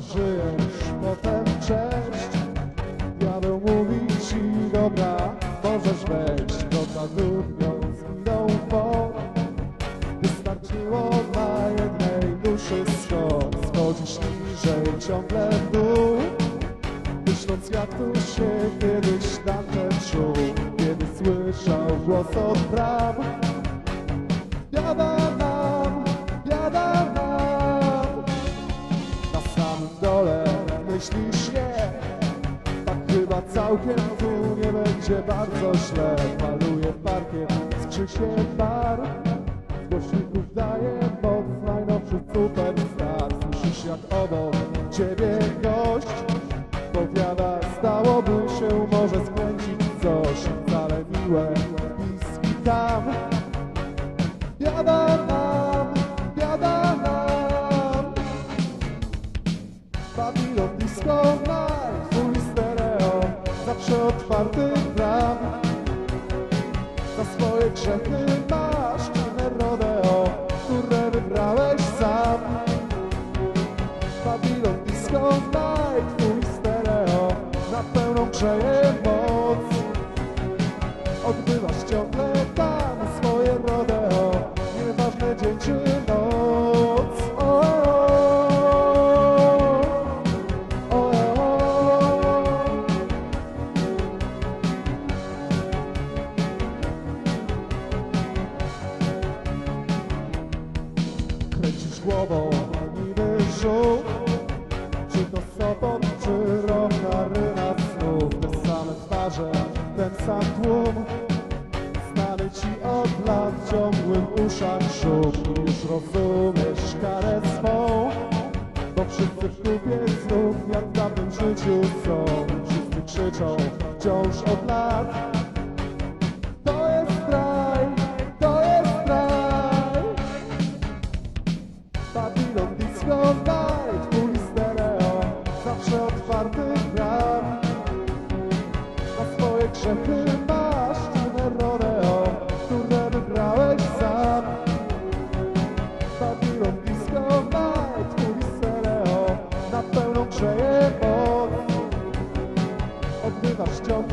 żyjesz, potem cześć Diabeł mówi ci, dobra, możesz wejść Wrota drugną zginą po Wystarczyło na jednej duszy skok Schodzisz niżej, ciągle w dół. Myśląc jak tu się kiedyś Dante czuł Kiedy słyszał głos od bram Biada nie będzie bardzo źle. Maluje parkiet, skrzy się bar. Z głośników daje moc najnowszy superstar. Słyszysz jak obok ciebie gość. Powiada, stałoby się może skręcić Zawsze otwarty bram Na swoje grzechy masz inne rodeo Które wybrałeś sam. Babylon Disco Night Full stereo Na pełną grzeje głową, niby żółw Czy to Sopot, czy Rocharyna znów Te same twarze, ten sam tłum. Znany ci od lat ciągłym uszach szum. Już rozumiesz karę swą Bo wszyscy w klubie znów jak w dawnym życiu są. Wszyscy krzyczą wciąż od lat Babylon Disco Night Full stereo Zawsze otwarty bram Na swoje grzechy masz inne rodeo Które wybrałeś sam. Babylon Disco Night Full stereo Na pełną grzeje moc Odbywasz ciągle